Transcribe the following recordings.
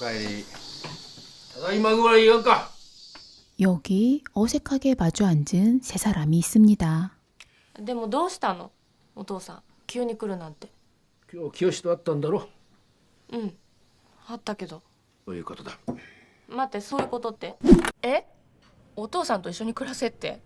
かえりただいまぐらい言わんか 여기 어색하게 마주 앉은 세 사람이 있습니다. でもどうしたのお父さん急に来るなんて今日清と会ったんだろうんあったけどそういうことだ待ってそういうことってえお父さんと一緒に暮らせって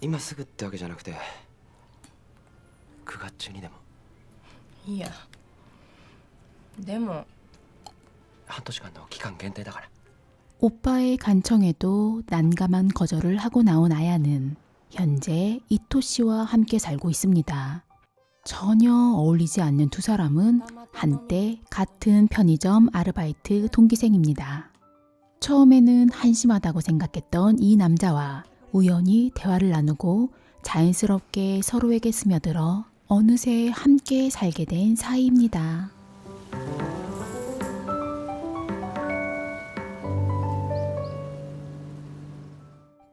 今すぐってわけじゃなくて9月中にでもいやでも 半年間の期間限定だから 오빠의 간청에도 난감한 거절을 하고 나온 아야는 현재 이토 씨와 함께 살고 있습니다. 전혀 어울리지 않는 두 사람은 한때 같은 편의점 아르바이트 동기생입니다. 처음에는 한심하다고 생각했던 이 남자와 우연히 대화를 나누고 자연스럽게 서로에게 스며들어 어느새 함께 살게 된 사이입니다.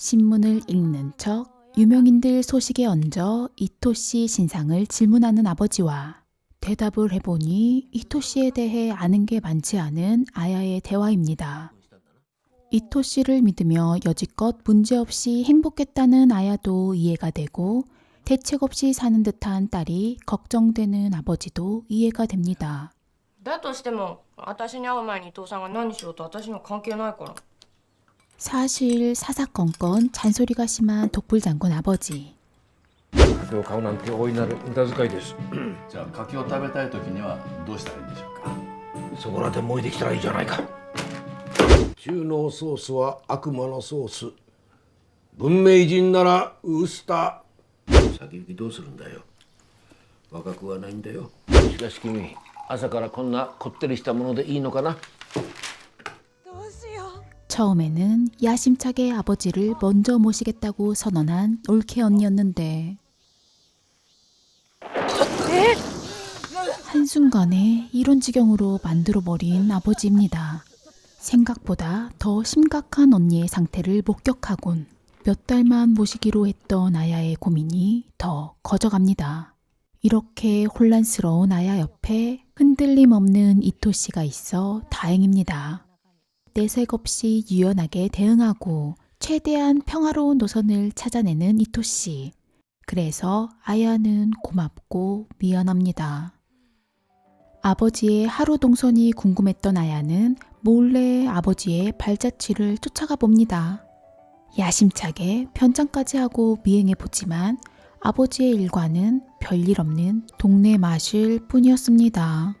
신문을 읽는 척 유명인들 소식에 얹어 이토 씨 신상을 질문하는 아버지와 대답을 해보니 이토 씨에 대해 아는 게 많지 않은 아야의 대화입니다. 이토 씨를 믿으며 여지껏 문제없이 행복했다는 아야도 이해가 되고 대책 없이 사는 듯한 딸이 걱정되는 아버지도 이해가 됩니다. だとしても私に会う前に伊藤さんが何しようと私には関係ないから 사실 사사건건 잔소리가 심한 독불장군 아버지. 酒を買うなんて大いなる無駄遣いですじゃあ柿を食べたい時にはどうしたらいいんでしょうかそこらで燃えてきたらいいじゃないか中濃ソースは悪魔のソース文明人ならウースター先行きどうするんだよ若くはないんだよしかし君朝からこんなこってりしたものでいいのかな 처음에는 야심차게 아버지를 먼저 모시겠다고 선언한 올케 언니였는데 한순간에 이런 지경으로 만들어버린 아버지입니다. 생각보다 더 심각한 언니의 상태를 목격하곤 몇 달만 모시기로 했던 아야의 고민이 더 커져갑니다. 이렇게 혼란스러운 아야 옆에 흔들림 없는 이토 씨가 있어 다행입니다. 내색 없이 유연하게 대응하고 최대한 평화로운 노선을 찾아내는 이토 씨. 그래서 아야는 고맙고 미안합니다. 아버지의 하루 동선이 궁금했던 아야는 몰래 아버지의 발자취를 쫓아가 봅니다. 야심차게 변장까지 하고 미행해 보지만 아버지의 일과는 별일 없는 동네 마실 뿐이었습니다.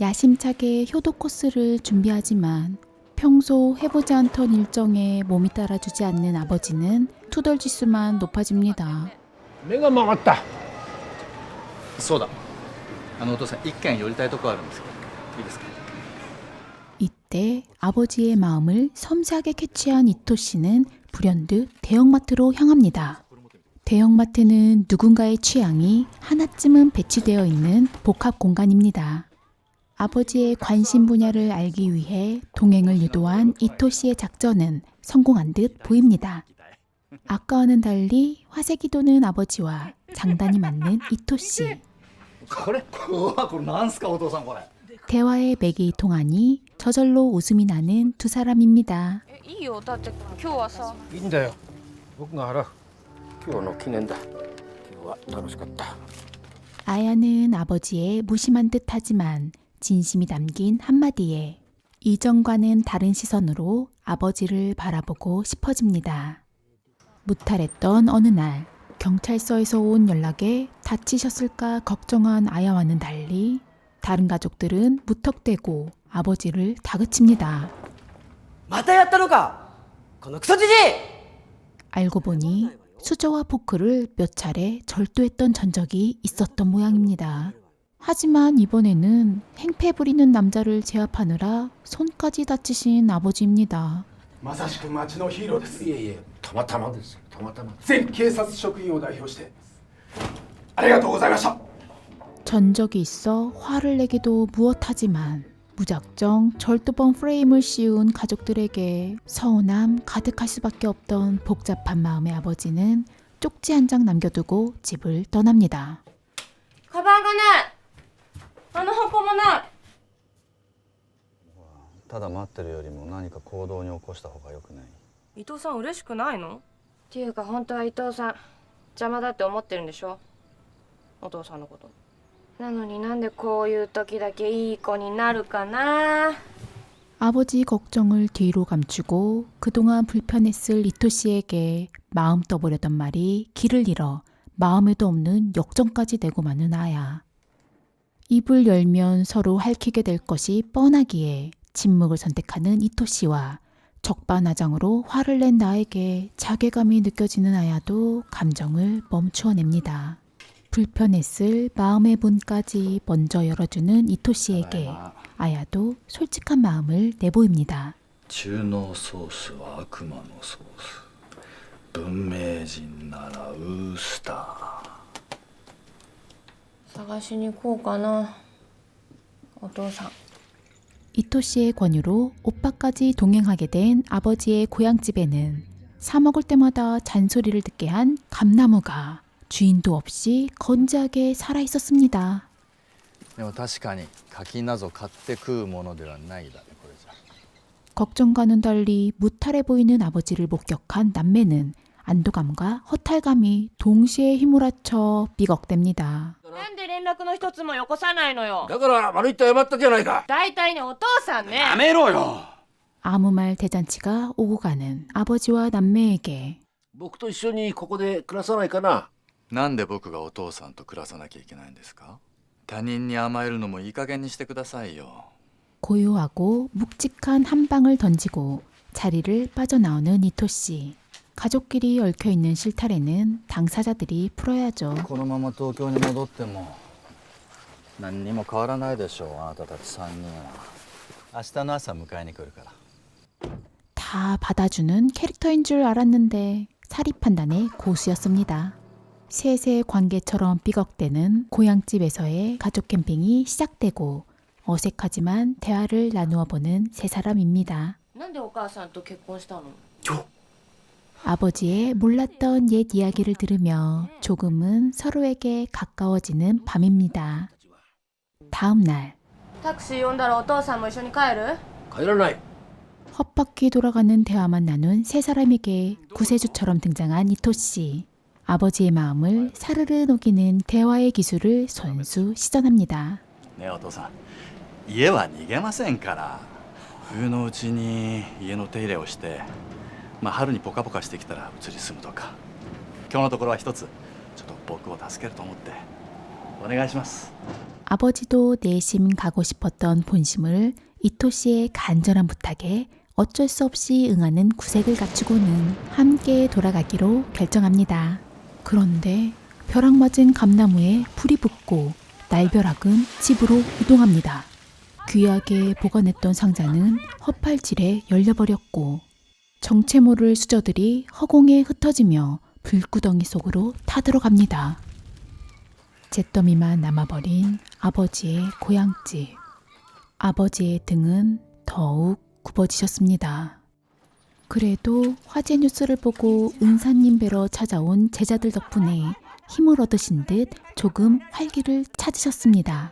야심차게 효도 코스를 준비하지만 평소 해보지 않던 일정에 몸이 따라주지 않는 아버지는 투덜지수만 높아집니다. 目が曲がったそうだあのお父さん一軒寄りたいとこあるんですけどいいですか 이때 아버지의 마음을 섬세하게 캐치한 이토 씨는 불현듯 대형마트로 향합니다. 대형마트는 누군가의 취향이 하나쯤은 배치되어 있는 복합 공간입니다. 아버지의 관심 분야를 알기 위해 동행을 유도한 이토 씨의 작전은 성공한 듯 보입니다. 아까와는 달리 화색이 도는 아버지와 장단이 맞는 이토 씨. これうわこれなんすかお父さんこれ 대화의 맥이 통하니 저절로 웃음이 나는 두 사람입니다. えいいよだって今日はさいいんだよ僕が払う今日の記念だ今日は楽しかった 아야는 아버지의 무심한 듯 하지만 진심이 담긴 한마디에 이전과는 다른 시선으로 아버지를 바라보고 싶어집니다. 무탈했던 어느 날 경찰서에서 온 연락에 다치셨을까 걱정한 아야와는 달리 다른 가족들은 무턱대고 아버지를 다그칩니다. 맞다였다노가! 건옥서지지! 알고 보니 수저와 포크를 몇 차례 절도했던 전적이 있었던 모양입니다. 하지만 이번에는 행패 부리는 남자를 제압하느라 손까지 다치신 아버지입니다. まさしく町のヒーローですいえいえたまたまですよたまたま全警察職員を代表してありがとうございました 전적이 있어 화를 내기도 무엇하지만 무작정 절도범 프레임을 씌운 가족들에게 서운함 가득할 수밖에 없던 복잡한 마음의 아버지는 쪽지 한 장 남겨두고 집을 떠납니다. カバンがない あの箱もないただ待ってるよりも何か行動に起こした方が良くない伊藤さん嬉しくないのっていうか本当は伊藤さん邪魔だって思ってるんでしょお父さんのことなのになんでこういう時だけいい子になるかな 아버지 걱정을 뒤로 감추고 그동안 불편했을 이토 씨에게 마음 떠보려던 말이 길을 잃어 마음에도 없는 역정까지 내고 마는 아야. 입을 열면 서로 할퀴게 될 것이 뻔하기에 침묵을 선택하는 이토 씨와 적반하장으로 화를 낸 나에게 자괴감이 느껴지는 아야도 감정을 멈추어냅니다. 불편했을 마음의 문까지 먼저 열어주는 이토 씨에게 아야도 솔직한 마음을 내보입니다. 주노 소스 와크마노 소스 분매진 나라 우스다 探しに行こうかなお父さん 이토 씨의 권유로 오빠까지 동행하게 된 아버지의 고향집에는 사 먹을 때마다 잔소리를 듣게 한 감나무가 주인도 없이 건재하게 살아 있었습니다. でも確かに柿なぞ買って食うものではないだねこれじゃ 걱정과는 달리 무탈해 보이는 아버지를 목격한 남매는 안도감과 허탈감이 동시에 휘몰아쳐 삐걱댑니다. なんで連絡の一つもよこさないのよだから悪いって謝ったじゃないか大体ねお父さんねやめろよ 아무 말 대잔치가 오고 가는 아버지와 남매에게 僕と一緒にここで暮らさないかななんで僕がお父さんと暮らさなきゃいけないんですか他人に甘えるのもいい加減にしてくださいよ 고요하고 묵직한 한 방을 던지고 자리를 빠져나오는 이토 씨. 가족끼리 얽혀 있는 실타래는 당사자들이 풀어야죠. このまま東京に戻っても何にも変わらないでしょうあなたたち3人は明日の朝迎えに来るから 다 받아주는 캐릭터인 줄 알았는데 사리 판단의 고수였습니다. 셋의 관계처럼 삐걱대는 고향집에서의 가족 캠핑이 시작되고 어색하지만 대화를 나누어 보는 세 사람입니다. なんでお母さんと結婚したの 아버지의 몰랐던 옛 이야기를 들으며 조금은 서로에게 가까워지는 밤입니다. 다음 날 タクシー呼んだらお父さんも一緒に帰る帰らない 헛바퀴 돌아가는 대화만 나눈 세 사람에게 구세주처럼 등장한 이토 씨. 아버지의 마음을 사르르 녹이는 대화의 기술을 손수 시전합니다. ねえお父さん家は逃げませんから冬のうちに家の手入れをして まあ春にポカポカしてきたら移り住むとか今日のところは一つちょっと僕を助けると思ってお願いします 아버지도 내심 가고 싶었던 본심을 이토 씨의 간절한 부탁에 어쩔 수 없이 응하는 구색을 갖추고는 함께 돌아가기로 결정합니다. 그런데 벼락 맞은 감나무에 불이 붙고 날벼락은 집으로 이동합니다. 귀하게 보관했던 상자는 헛팔질에 열려버렸고 정체 모를 수저들이 허공에 흩어지며 불구덩이 속으로 타들어갑니다. 잿더미만 남아버린 아버지의 고향집. 아버지의 등은 더욱 굽어지셨습니다. 그래도 화재 뉴스를 보고 은사님 뵈러 찾아온 제자들 덕분에 힘을 얻으신 듯 조금 활기를 찾으셨습니다.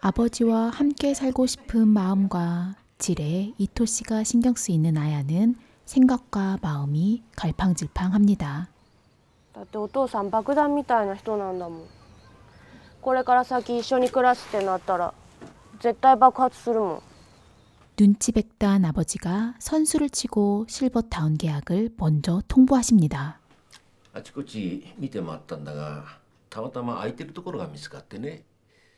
아버지와 함께 살고 싶은 마음과 질에 이토 씨가 신경 쓰이는 아야는 생각과 마음이 갈팡질팡합니다. だってお父さん爆弾みたいな人なんだもんこれから先一緒に暮らすってなったら絶対爆発するもん 눈치 백단 아버지가 선수를 치고 실버타운 계약을 먼저 통보하십니다. あちこち見て回ったんだがたまたま空いてるところが見つかってね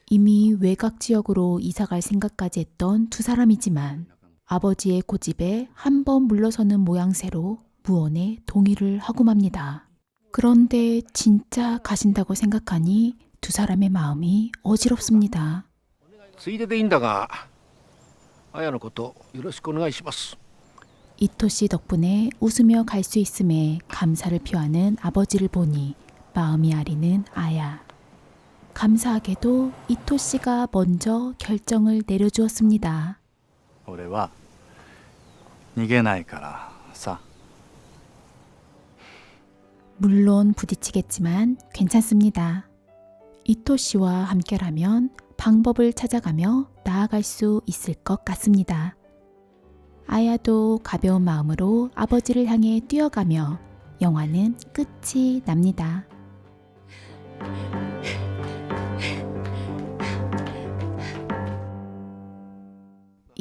이미 외곽 지역으로 이사갈 생각까지 했던 두 사람이지만 아버지의 고집에 한 번 물러서는 모양새로 무언에 동의를 하고 맙니다. 그런데 진짜 가신다고 생각하니 두 사람의 마음이 어지럽습니다. ついででいいんだが綾のことよろしくお願いします 이토 씨 덕분에 웃으며 갈 수 있음에 감사를 표하는 아버지를 보니 마음이 아리는 아야. 감사하게도 이토 씨가 먼저 결정을 내려주었습니다. 俺は 逃げないからさ 물론 부딪히겠지만 괜찮습니다. 이토 씨와 함께라면 방법을 찾아가며 나아갈 수 있을 것 같습니다. 아야도 가벼운 마음으로 아버지를 향해 뛰어가며 영화는 끝이 납니다.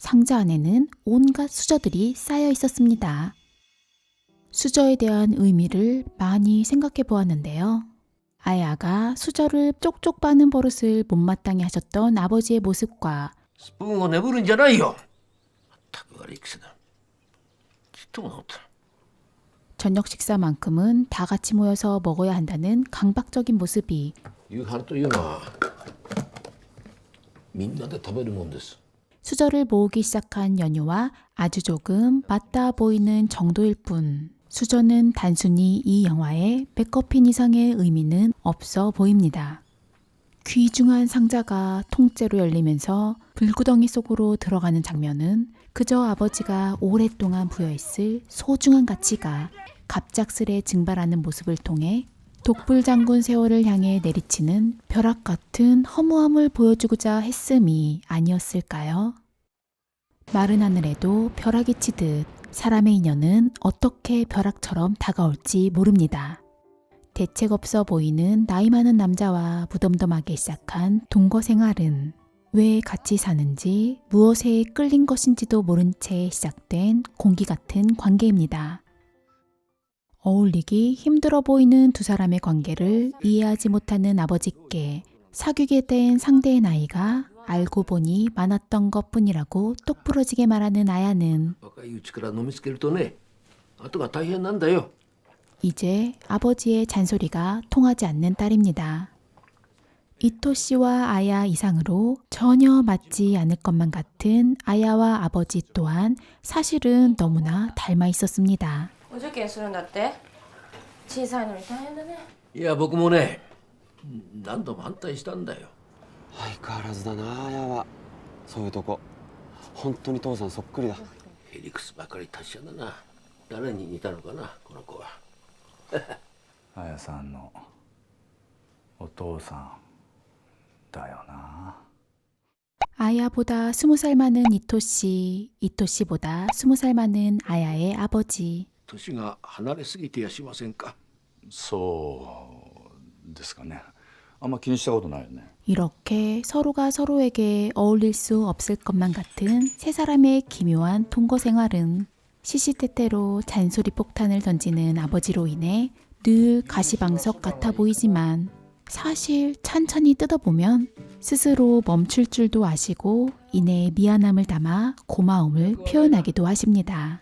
상자 안에는 온갖 수저들이 쌓여 있었습니다. 수저에 대한 의미를 많이 생각해 보았는데요. 아야가 수저를 쪽쪽 빠는 버릇을 못마땅히 하셨던 아버지의 모습과 스푼 내버린잖아요. 저녁 식사만큼은 다 같이 모여서 먹어야 한다는 강박적인 모습이 이거 하나 또 이거 나 민나한테 답해주면 됐어. 수저를 모으기 시작한 연유와 아주 조금 맞닿아 보이는 정도일 뿐 수저는 단순히 이 영화의 백커핀 이상의 의미는 없어 보입니다. 귀중한 상자가 통째로 열리면서 불구덩이 속으로 들어가는 장면은 그저 아버지가 오랫동안 부여했을 소중한 가치가 갑작스레 증발하는 모습을 통해 독불장군 세월을 향해 내리치는 벼락 같은 허무함을 보여주고자 했음이 아니었을까요? 마른 하늘에도 벼락이 치듯 사람의 인연은 어떻게 벼락처럼 다가올지 모릅니다. 대책 없어 보이는 나이 많은 남자와 무덤덤하게 시작한 동거 생활은 왜 같이 사는지 무엇에 끌린 것인지도 모른 채 시작된 공기 같은 관계입니다. 어울리기 힘들어 보이는 두 사람의 관계를 이해하지 못하는 아버지께 사귀게 된 상대의 나이가 알고 보니 많았던 것뿐이라고 똑부러지게 말하는 아야는 이제 아버지의 잔소리가 통하지 않는 딸입니다. 이토 씨와 아야 이상으로 전혀 맞지 않을 것만 같은 아야와 아버지 또한 사실은 너무나 닮아 있었습니다. お受験するんだって小さいのに大変だねいや僕もね何度も反対したんだよ相変わらずだなあやはそういうとこ本当に父さんそっくりだヘリクスばかり達者だな誰に似たのかなこの子は綾さんのお父さんだよな 아야보다 스무 살 많은 이토 씨, 이토 씨보다 스무 살 많은 아야의 아버지. 年が離れすぎてやしませんかそうですかねあんま気にしたことないよね 이렇게 서로가 서로에게 어울릴 수 없을 것만 같은 세 사람의 기묘한 동거 생활은 시시때때로 잔소리 폭탄을 던지는 아버지로 인해 늘 가시방석 같아 보이지만 사실 찬찬히 뜯어보면 스스로 멈출 줄도 아시고 이내 미안함을 담아 고마움을 표현하기도 하십니다.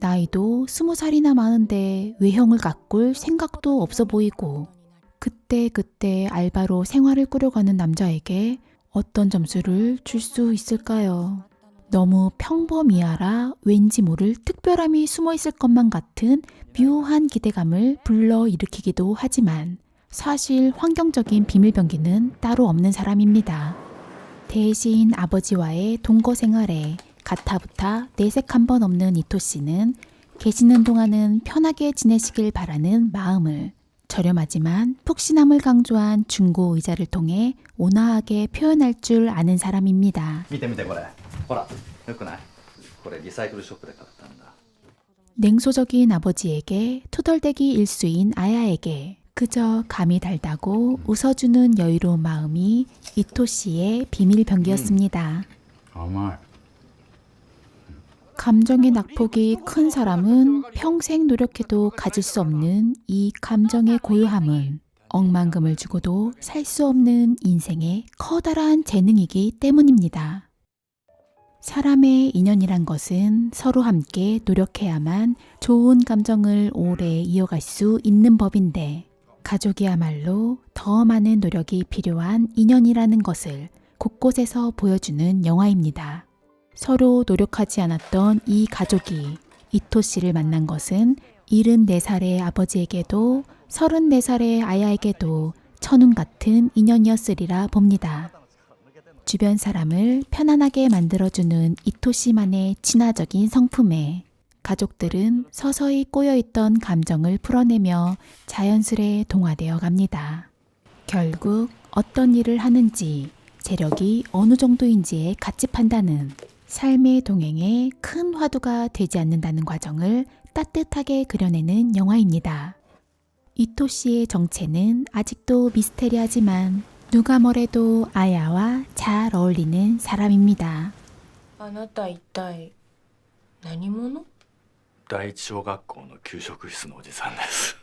나이도 스무 살이나 많은데 외형을 가꿀 생각도 없어 보이고 그때 그때 알바로 생활을 꾸려가는 남자에게 어떤 점수를 줄 수 있을까요? 너무 평범이하라 왠지 모를 특별함이 숨어 있을 것만 같은 묘한 기대감을 불러일으키기도 하지만 사실 환경적인 비밀병기는 따로 없는 사람입니다. 대신 아버지와의 동거 생활에 가타부타 내색 한 번 없는 이토 씨는 계시는 동안은 편하게 지내시길 바라는 마음을 저렴하지만 푹신함을 강조한 중고 의자를 통해 온화하게 표현할 줄 아는 사람입니다.見て見てこれほらよくないこれリサイクルショップで買ったんだ 냉소적인 아버지에게 투덜대기 일수인 아야에게 그저 감이 달다고 웃어주는 여유로운 마음이 이토 씨의 비밀 병기였습니다. 甘い 감정의 낙폭이 큰 사람은 평생 노력해도 가질 수 없는 이 감정의 고요함은 억만금을 주고도 살 수 없는 인생의 커다란 재능이기 때문입니다. 사람의 인연이란 것은 서로 함께 노력해야만 좋은 감정을 오래 이어갈 수 있는 법인데 가족이야말로 더 많은 노력이 필요한 인연이라는 것을 곳곳에서 보여주는 영화입니다. 서로 노력하지 않았던 이 가족이 이토 씨를 만난 것은 74살의 아버지에게도 34살의 아야에게도 천운 같은 인연이었으리라 봅니다. 주변 사람을 편안하게 만들어주는 이토 씨만의 친화적인 성품에 가족들은 서서히 꼬여있던 감정을 풀어내며 자연스레 동화되어 갑니다. 결국 어떤 일을 하는지 재력이 어느 정도인지의 가치 판단은 삶의 동행에 큰 화두가 되지 않는다는 과정을 따뜻하게 그려내는 영화입니다. 이토 씨의 정체는 아직도 미스테리하지만 누가 뭐래도 아야와 잘 어울리는 사람입니다. あなた一体何者第一小学校の給食室のおじさんです